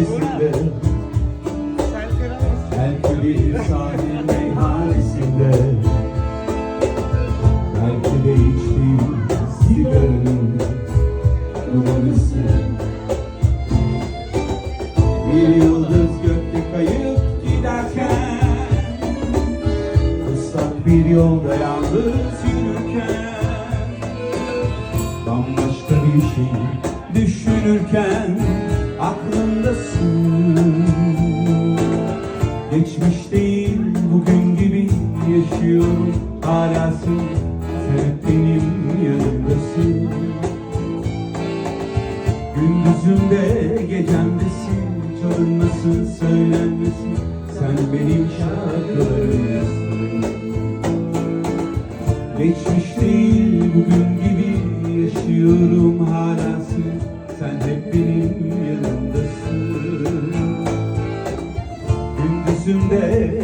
içinde Belki bir sahil meyhanesinde. Belki de içtiğim sigaranın numarası Bir yıldız gökte kayıp giderken Islak bir yolda yalnız yürürken Bambaşka bir şey düşünürken aklımdasın. Geçmiş değil bugün gibi yaşıyorum. Halasın Sen hep benim yanımdasın. Gündüzümde gecemdesin Çalınmasın söylenmesin. Sen benim şarkılarımsın Geçmiş değil bugün gibi yaşıyorum halasın Sen hep benim yanımdasın. Gündüzümde